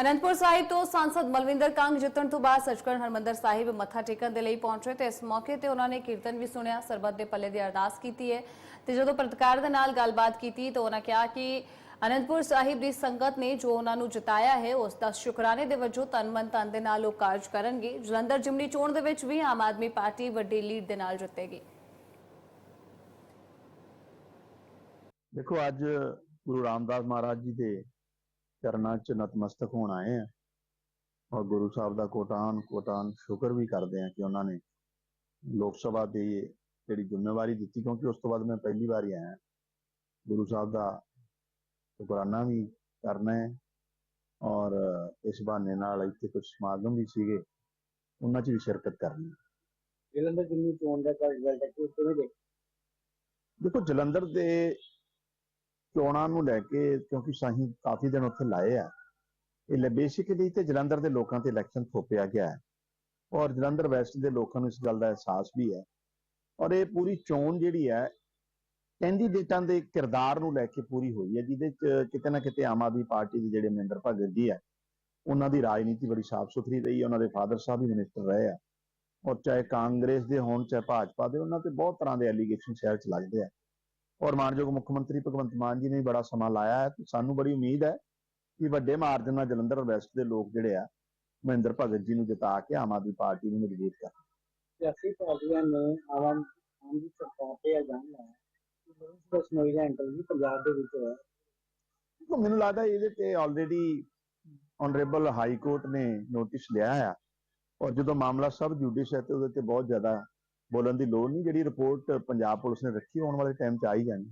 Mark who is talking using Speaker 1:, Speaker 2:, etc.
Speaker 1: ਅਨੰਦਪੁਰ ਸਾਹਿਬ ਤੋਂ ਸੰਸਦ ਮਲਵਿੰਦਰ ਕੰਗ ਜਿੱਤਣ ਤੋਂ ਬਾਅਦ ਸੱਚਖੰਡ ਹਰਮੰਦਰ ਸਾਹਿਬ ਮੱਥਾ ਟੇਕਣ ਦੇ ਲਈ ਪਹੁੰਚੇ ਤੇ ਇਸ ਮੌਕੇ ਤੇ ਉਹਨਾਂ ਨੇ ਕੀਰਤਨ ਵੀ ਸੁਣਿਆ, ਸਰਬੱਤ ਦੇ ਪੱਲੇ ਦੀ ਅਰਦਾਸ ਕੀਤੀ ਹੈ। ਤੇ ਜਦੋਂ ਪੱਤਰਕਾਰ ਦੇ ਨਾਲ ਗੱਲਬਾਤ ਕੀਤੀ ਤਾਂ ਉਹਨਾਂ ਕਿਹਾ ਕਿ ਅਨੰਦਪੁਰ ਸਾਹਿਬ ਦੀ ਸੰਗਤ ਨੇ ਜੋ ਉਹਨਾਂ ਨੂੰ ਜਿਤਾਇਆ ਹੈ, ਉਸ ਦਾ ਸ਼ੁਕਰਾਨੇ ਦੇ ਵਜੋਂ ਤਨ ਮਨ ਧਨ ਦੇ ਨਾਲ ਉਹ ਕਾਰਜ ਕਰਨਗੇ। ਜਲੰਧਰ ਜਿਮਨੀ ਚੋਣ ਦੇ ਵਿੱਚ ਵੀ ਆਮ ਆਦਮੀ ਪਾਰਟੀ ਵੱਡੀ ਲੀਡ ਦੇ ਨਾਲ ਜਿੱਤੇਗੀ।
Speaker 2: ਦੇਖੋ, ਅੱਜ ਗੁਰੂ ਰਾਮਦਾਸ ਮਹਾਰਾਜ ਜੀ ਦੇ ਚਰਨਾਂ 'ਚ ਨਤਮਸਤਕ ਹੋਣ ਆਏ ਆ। ਔਰ ਗੁਰੂ ਸਾਹਿਬ ਦਾ ਕੋਟਾਨ ਕੋਟਾਨ ਸ਼ੁਕਰ ਵੀ ਕਰਦੇ ਆ ਕਿ ਉਹਨਾਂ ਨੇ ਲੋਕ ਸਭਾ ਦੀ ਜਿਹੜੀ ਜ਼ਿੰਮੇਵਾਰੀ ਦਿੱਤੀ ਕਿਉਂਕਿ ਉਸ ਤੋਂ ਬਾਅਦ ਮੈਂ ਪਹਿਲੀ ਵਾਰ ਆਇਆ। ਗੁਰੂ ਸਾਹਿਬ ਦਾ ਸ਼ੁਕਰਾਨਾ ਵੀ ਕਰਨਾ ਹੈ। ਔਰ ਇਸ ਬਹਾਨੇ ਨਾਲ ਇੱਥੇ ਕੁਝ ਸਮਾਗਮ ਵੀ ਸੀਗੇ ਉਹਨਾਂ 'ਚ ਵੀ ਸ਼ਿਰਕਤ ਕਰਨੀ।
Speaker 3: ਜਲੰਧਰ ਜਿੰਨੀ ਚੋਣ ਦਾ ਰਿਜ਼ਲਟ ਹੈ ਕਿ ਉਸ ਤੋਂ
Speaker 2: ਦੇਖੋ ਜਲੰਧਰ ਦੇ ਚੋਣਾਂ ਨੂੰ ਲੈ ਕੇ, ਕਿਉਂਕਿ ਸਾਹੀਂ ਕਾਫੀ ਦਿਨ ਉੱਥੇ ਲਾਏ ਆ, ਇਹ ਬੇਸਿਕਲੀ ਤੇ ਜਲੰਧਰ ਦੇ ਲੋਕਾਂ ਤੇ ਇਲੈਕਸ਼ਨ ਥੋਪਿਆ ਗਿਆ ਹੈ। ਔਰ ਜਲੰਧਰ ਵੈਸਟ ਦੇ ਲੋਕਾਂ ਨੂੰ ਇਸ ਗੱਲ ਦਾ ਅਹਿਸਾਸ ਵੀ ਹੈ। ਔਰ ਇਹ ਪੂਰੀ ਚੋਣ ਜਿਹੜੀ ਹੈ, ਕੈਂਡੀਡੇਟਾਂ ਦੇ ਕਿਰਦਾਰ ਨੂੰ ਲੈ ਕੇ ਪੂਰੀ ਹੋਈ ਹੈ, ਜਿਹਦੇ ਚ ਕਿਤੇ ਨਾ ਕਿਤੇ ਆਮ ਆਦਮੀ ਪਾਰਟੀ ਦੇ ਜਿਹੜੇ ਮਹਿੰਦਰ ਭਗਤ ਜੀ ਹੈ, ਉਹਨਾਂ ਦੀ ਰਾਜਨੀਤੀ ਬੜੀ ਸਾਫ਼ ਸੁਥਰੀ ਰਹੀ ਹੈ ਉਹਨਾਂ ਦੇ ਫਾਦਰ ਸਾਹਿਬ ਵੀ ਮਿਨਿਸਟਰ ਰਹੇ ਆ। ਔਰ ਚਾਹੇ ਕਾਂਗਰਸ ਦੇ ਹੋਣ, ਚਾਹੇ ਭਾਜਪਾ ਦੇ, ਉਹਨਾਂ ਤੇ ਬਹੁਤ ਤਰ੍ਹਾਂ ਦੇ ਐਲੀਗੇਸ਼ਨ ਸ਼ਹਿਰ ਚ ਲੱਗਦੇ ਆ। ਔਰ ਮਾਨਯੋਗ ਮੁੱਖ ਮੰਤਰੀ ਭਗਵੰਤ ਮਾਨ ਜੀ ਨੇ ਵੀ ਬੜਾ ਸਮਾਂ ਲਾਇਆ ਹੈ। ਤੇ ਸਾਨੂੰ ਬੜੀ ਉਮੀਦ ਹੈ ਕਿ ਵੱਡੇ ਮਾਰਜਨ ਨਾਲ ਜਲੰਧਰ ਵੈਸਟ ਦੇ ਲੋਕ ਜਿਹੜੇ ਆ ਮਹਿੰਦਰ ਭਗਤ ਜੀ ਨੂੰ ਜਿਤਾ ਕੇ ਆਮ ਆਦਮੀ ਪਾਰਟੀ ਨੂੰ ਮਜ਼ਬੂਤ ਕਰ
Speaker 3: ਸਿਆਸੀ ਪਾਰਟੀਆਂ ਨੇ ਆਮ ਦੀ ਸਰਕਾਰ ਤੇ ਇਲਜ਼ਾਮ ਲਾਇਆ ਕਿ ਇੰਟਰਵਿਊ ਪੰਜਾਬ ਦੇ ਵਿੱਚ
Speaker 2: ਮੈਨੂੰ ਲੱਗਦਾ ਇਹਦੇ ਤੇ ਆਲਰੇਡੀ ਆਨਰੇਬਲ ਹਾਈ ਕੋਰਟ ਨੇ ਨੋਟਿਸ ਲਿਆ ਆ। ਔਰ ਜਦੋਂ ਮਾਮਲਾ ਸਬ ਜੁਡਿਸ਼ ਹੈ ਤੇ ਉਹਦੇ ਤੇ ਬਹੁਤ ਜ਼ਿਆਦਾ ਬੋਲਣ ਦੀ ਲੋੜ ਨਹੀਂ, ਜਿਹੜੀ ਰਿਪੋਰਟ ਪੰਜਾਬ ਪੁਲਿਸ ਨੇ ਰੱਖੀ ਆਉਣ ਵਾਲੇ ਟਾਈਮ 'ਚ ਆ ਹੀ ਜਾਣੀ।